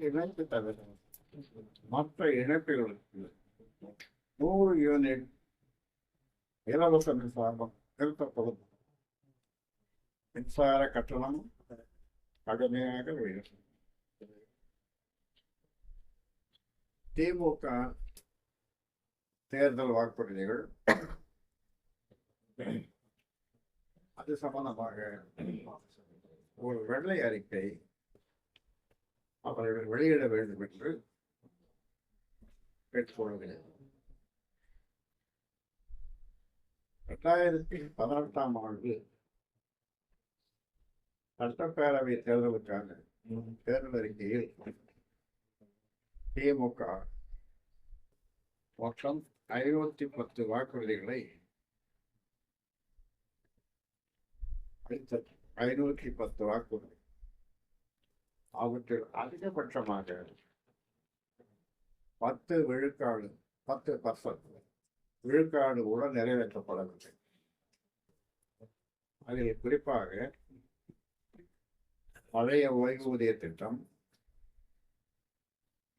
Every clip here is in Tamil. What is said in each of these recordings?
இணைப்பு தவிர மற்ற இணைப்புகளுக்கு நூறு யூனிட் இலவச மின்சாரம் நிறுத்தப்படும் மின்சார கட்டணம் கடுமையாக உயரும். திமுக தேர்தல் வாக்குறுதிகள் அது சம்பந்தமாக ஒரு வெள்ளை அறிக்கை அவர்கள் வெளியிட வேண்டும் என்று கேட்டுக்கொள்கிறேன் இரண்டாயிரத்தி பதினெட்டாம் ஆண்டு சட்டப்பேரவை தேர்தலுக்கான தேர்தல் அறிக்கையில் திமுக மொத்தம் ஐநூத்தி பத்து வாக்குறுதிகளை அளித்தது. ஐநூற்றி பத்து வாக்குறுதி. அவற்றில் அதிகபட்சமாக பத்து விழுக்காடு பத்து பர்சன்ட் விழுக்காடு கூட நிறைவேற்றப்படவில்லை. அதில் குறிப்பாக பழைய ஓய்வூதிய திட்டம்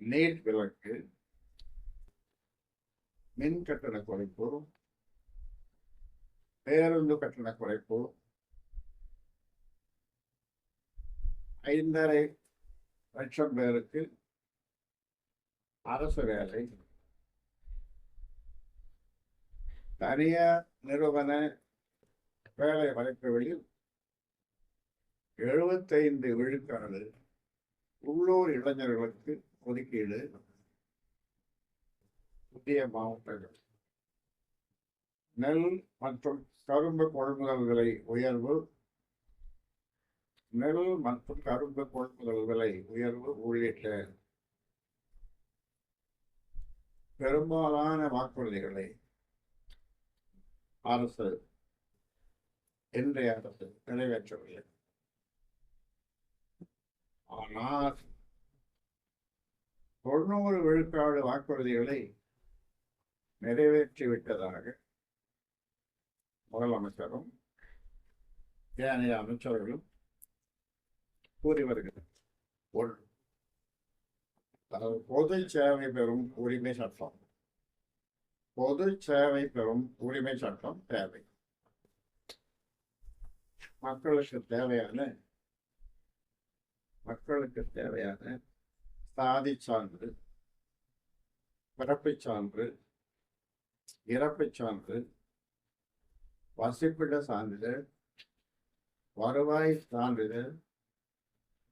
நீட் விலக்கு மின் கட்டண குறைப்பு பேருந்து கட்டண குறைப்பு ஐந்தரை லட்சம் பேருக்கு அரசு வேலை. தனியார் நிறுவன வேலை வாய்ப்புகளில் எழுபத்தைந்து விழுக்காடு உள்ளூர் இளைஞர்களுக்கு ஒதுக்கீடு. புதிய மாவட்டங்கள். நெல் மற்றும் கரும்பு கொள்முதல் விலை உயர்வு. நெல் மற்றும் கரும்பு கொள்முதல் விலை உயர்வு உள்ளிட்ட பெரும்பாலான வாக்குறுதிகளை அரசு இன்றைய அரசு நிறைவேற்றவில்லை. ஆனால் தொண்ணூறு விழுக்காடு வாக்குறுதிகளை நிறைவேற்றிவிட்டதாக முதலமைச்சரும் ஏனைய அமைச்சர்களும் கூறி வருகிறது ஒன்று அதாவது பொது சேவை பெறும் உரிமை சட்டம். பொது சேவை பெறும் உரிமை சட்டம் தேவை. மக்களுக்கு தேவையான மக்களுக்கு தேவையான சாதி சான்று பிறப்புச் சான்று இறப்புச் சான்று வசிப்பிட சான்றிதழ் வருவாய் சான்றிதழ்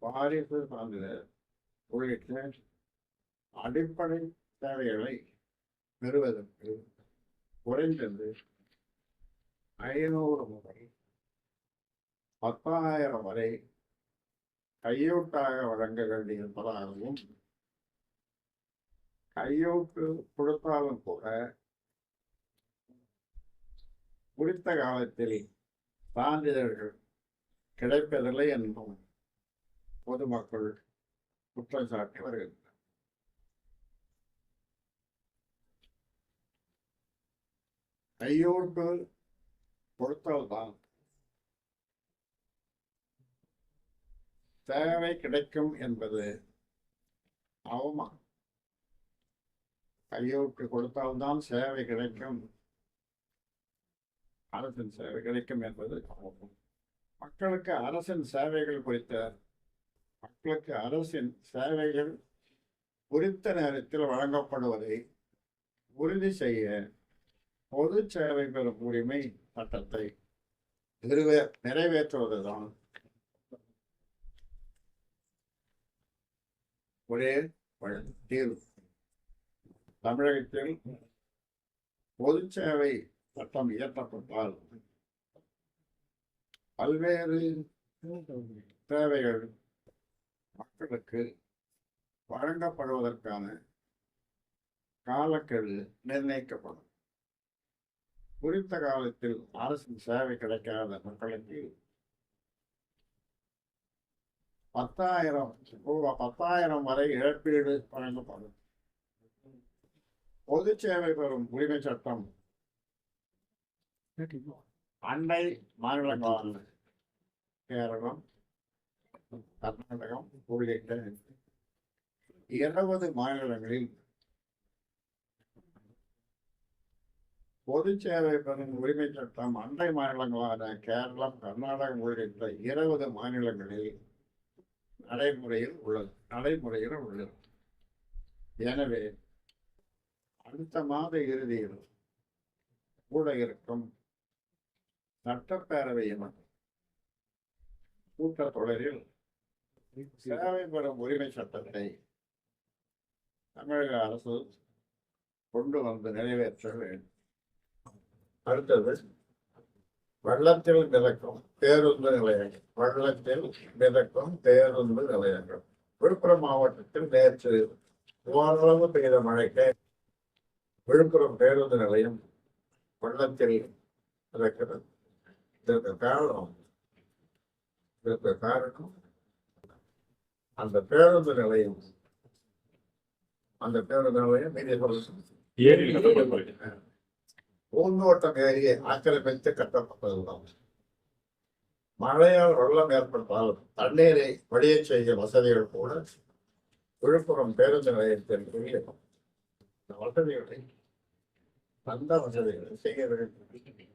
வாரிசு சான்றிதழ் உள்ளிட்ட அடிப்படை தேவைகளை பெறுவதற்கு குறைந்தது ஐநூறு முதல் பத்தாயிரம் வரை கையூட்டாக வழங்க வேண்டியிருப்பதாகவும் கையூட்டு கொடுத்தாலும் கூட குறித்த காலத்தில் சான்றிதழ்கள் கிடைப்பதில்லை என்றும் பொதுமக்கள் குற்றம் சாட்டி வருகின்றனர். கையூட்டு கொடுத்தால்தான் சேவை கிடைக்கும் என்பது அவமா கையோட்டு கொடுத்தால்தான் சேவை கிடைக்கும். அரசின் சேவை கிடைக்கும் என்பது அவமானம் மக்களுக்கு அரசின் சேவைகள் குறித்த மக்களுக்கு அரசின் சேவைகள் குறித்த நேரத்தில் வழங்கப்படுவதை உறுதி செய்ய பொது சேவை பெறும் உரிமை சட்டத்தை நிறைவே நிறைவேற்றுவதுதான். ஒரே தீர்வு. தமிழகத்தில் பொது சேவை சட்டம் இயற்றப்பட்டால் பல்வேறு தேவைகள் மக்களுக்கு வழங்கப்படுவதற்கான காலக்கெடு நிர்ணயிக்கப்படும். குறித்த காலத்தில் அரசின் சேவை கிடைக்காத மக்களுக்கு பத்தாயிரம் ரூபாய் பத்தாயிரம் வரை இழப்பீடு வழங்கப்படும். பொது சேவை பெறும் உரிமை சட்டம். அண்டை மாநிலங்களான கேரளம் கர்நாடகம் உள்ளிட்ட இருபது மாநிலங்களில் பொது சேவை பெறும் உரிமை சட்டம் அண்டை மாநிலங்களான கேரளம் கர்நாடகம் உள்ளிட்ட இருபது மாநிலங்களில் நடைமுறையில் உள்ளது நடைமுறையில் உள்ளது. எனவே அடுத்த மாத இறுதியில் கூட இருக்கும் சட்டப்பேரவையின் கூட்டத்தொடரில் சேவை பெறும் உரிமை சட்டத்தை தமிழக அரசு கொண்டு வந்து நிறைவேற்ற வேண்டும். அடுத்தது வள்ளத்தில் மிதக்கும் பேருந்து நிலையங்கள். வள்ளத்தில் மிதக்கும் பேருந்து நிலையங்கள். விழுப்புரம் மாவட்டத்தில் நேற்று ஓரளவு பெய்த மழைக்கு விழுப்புரம் பேருந்து நிலையம் வெள்ளத்தில் மிதக்கிறது இதற்கு காரணம் இதற்கு காரணம் அந்த பேருந்து நிலையம் அந்த பேருந்து நிலையம் மீதி சொல்லுங்க பூந்தோட்டம் ஏரியை ஆக்கிரமித்து கட்டப்பட்டதுதான் மழையால் வெள்ளம் ஏற்பட்டால் தண்ணீரை வடிய செய்ய வசதிகள் கூட விழுப்புரம் பேருந்து நிலையத்தில் இல்லை இந்த வசதிகளை அந்த வசதிகளை செய்ய வேண்டும்